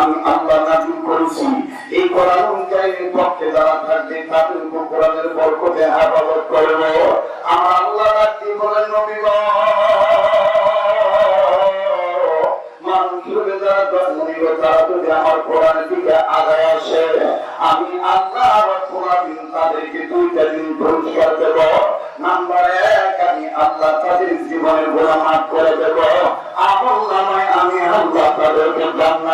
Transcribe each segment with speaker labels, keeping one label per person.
Speaker 1: আমি আল্লাহ নাজিল করেছি। এই কোরআন কারিমের পক্ষে যারা থাকবে, তাদের উপর কোরআনের বরকতে হেফাজত করব আমার আল্লাহ রাখতে বলেন, নবী আমি আল্লাহ আমার কোরআন তাদেরকে দুইটা দিন পুরস্কার দেব। নাম্বার এক, আমি আল্লাহ তাদের জীবনের গোলা মাফ করে দেব। আমল নামায় আমি আল্লাহ তাদেরকে জান্নাত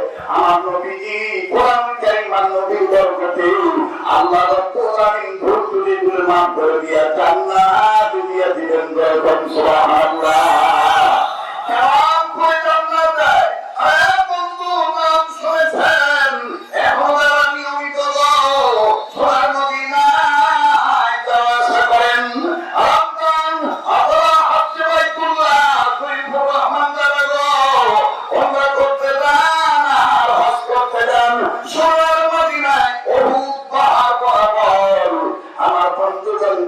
Speaker 1: আমার নবীজি কোরআন কারীম নবীর বরকতে আল্লাহ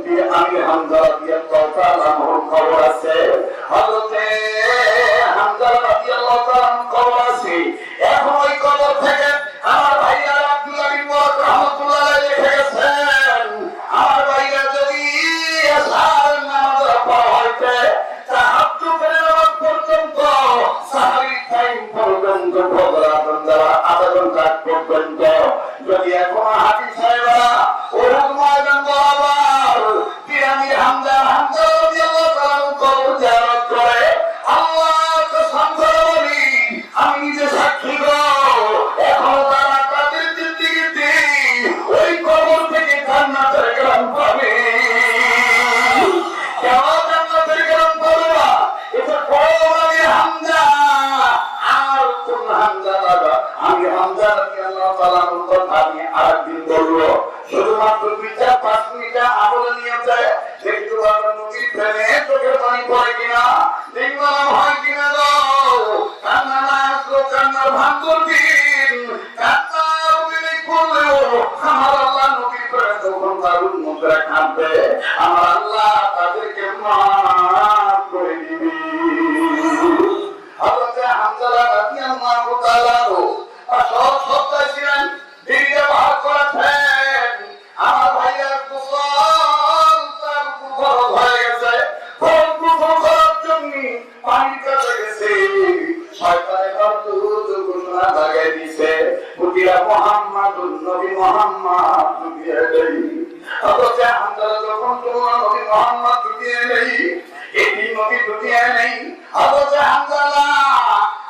Speaker 1: সম্বন্ধে আমি হামজা রাদিয়াল্লাহু তাআলা খবর আছে হযরতে হামজা রাদিয়াল্লাহু তাআলা আমার আল্লাহ তাদেরকে মা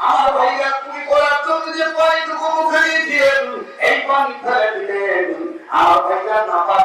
Speaker 1: আমার ভাইরা তুমি করার জন্য যে পানিটুকু মুখে দিয়ে এই পানি আমার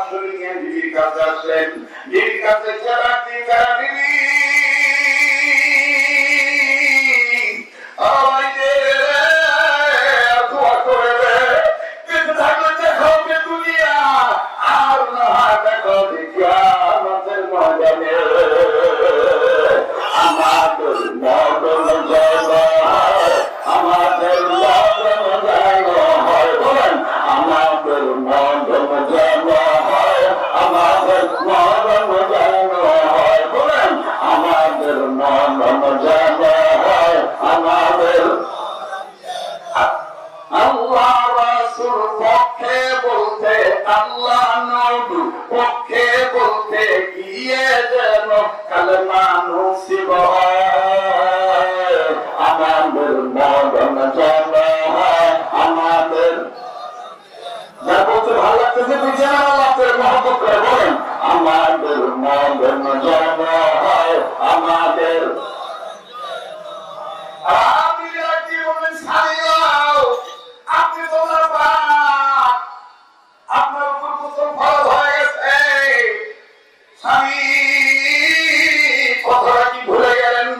Speaker 1: কথাটা কি ভুলে গেলেন?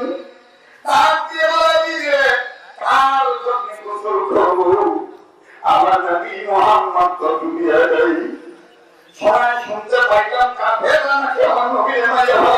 Speaker 1: তার দিয়ে বলে দিলে তার জন্য গোসল করব? আমার নবী মোহাম্মদ তো দুনিয়া যাই সবাই শুনতে পাইলাম কাঁধে না কেমন নবী এমাই হয়।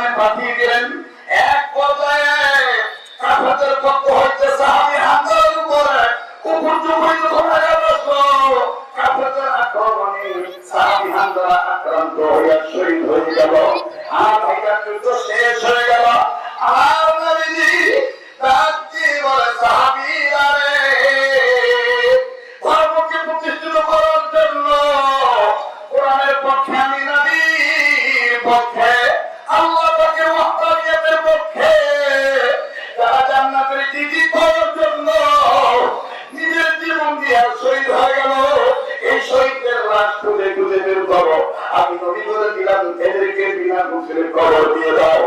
Speaker 1: গোসলের কবর দিয়ে দাও।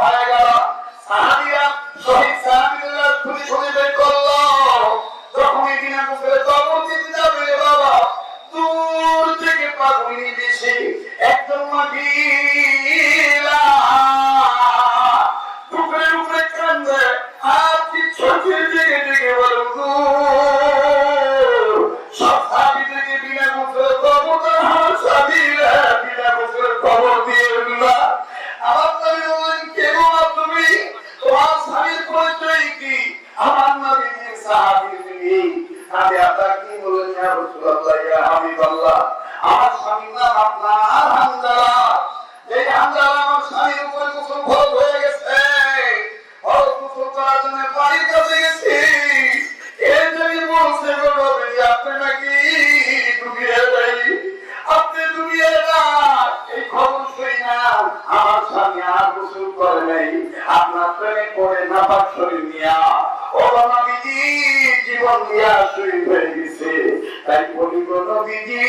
Speaker 1: হয়ে গেল সাহাবিরা শহীদ সাহাবিল্লাহ খুঁজে খুঁজে বের করল। যখন এই বিনা গোসলের কবর দিতে যাবে বাবা, দূর থেকে পাগলি দেশে একদম মহিলা প্রেমে পড়ে নাপাক শরীর নিয়া। ও নবীজি, জীবন দিয়া শুই হয়ে গেছে। তাই বলি গো নবীজি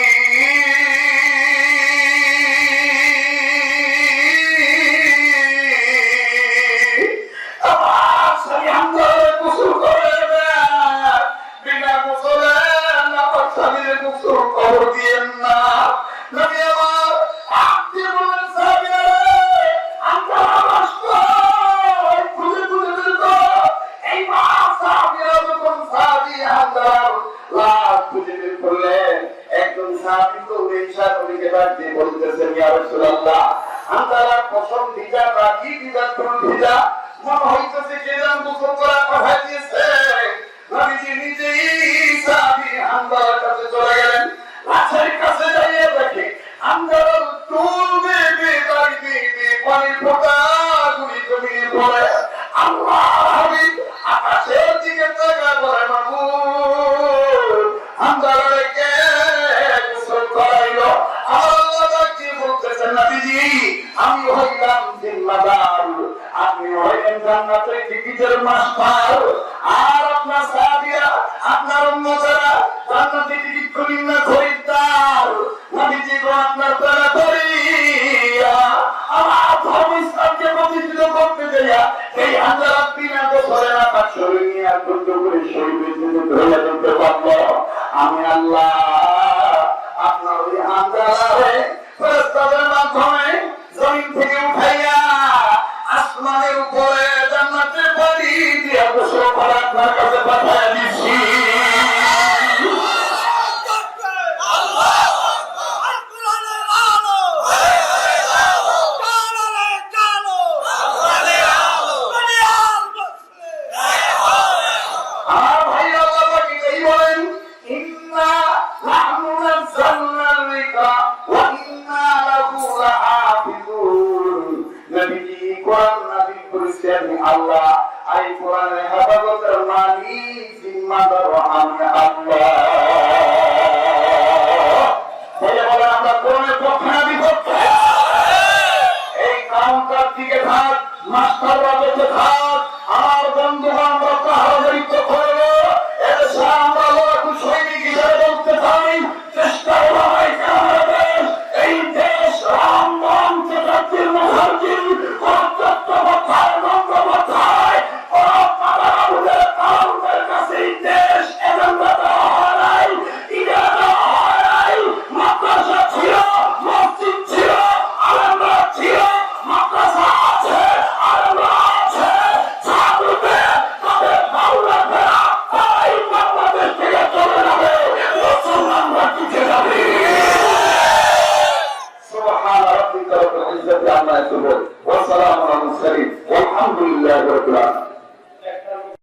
Speaker 1: বিনা গোসলে নাপাক খবর দিয়েন না নবী আমার আপনি বলেন সাহাবীরা রে, আমরা নষ্ট খুঁজে খুঁজে বের করো। এই মা সাহাবীরা যখন সাহাবী হামদার লাশ খুঁজে বের করলেন, একজন সাহাবী তো ঈশা নবীকে ডাক দিয়ে বলতেছেন, ইয়া রাসূলুল্লাহ, হামদার পশম ভিজা বা কি ভিজা মনে হইতেছে কে যেন গোসল করার কথা দিয়েছে। নবীজি নিজেই সাহাবী হামদার কাছে আকাশের দিকে তাকা করে মাহবুব হামদারে কে টিকিটের মাস্টার আর আপনার সাহাবীরা, আপনার উম্মতেরা জান্নাতের টিকিট খুলিন না খরিদ্দার নবীজি গো, আপনার প্রেমে পড়িয়া আমার ধর্ম ইসলামকে প্রতিষ্ঠিত করতে যাইয়া এই হাজার বিনা বছরে তার শরীর নিয়ে ধৈর্য করে শরীরের জন্য ধরে ধরতে পারল আমি আল্লাহ আপনার ওই হাজারে মাধ্যমে কোরআন নাজিল করেছি আল্লাহ। আর এই হেফাজতের মালিক জিম্মাদার আমি আল্লাহ। আমরা পক্ষে বিপক্ষে এই কাউন্টার দিকে থাক থাক, আমার বন্ধু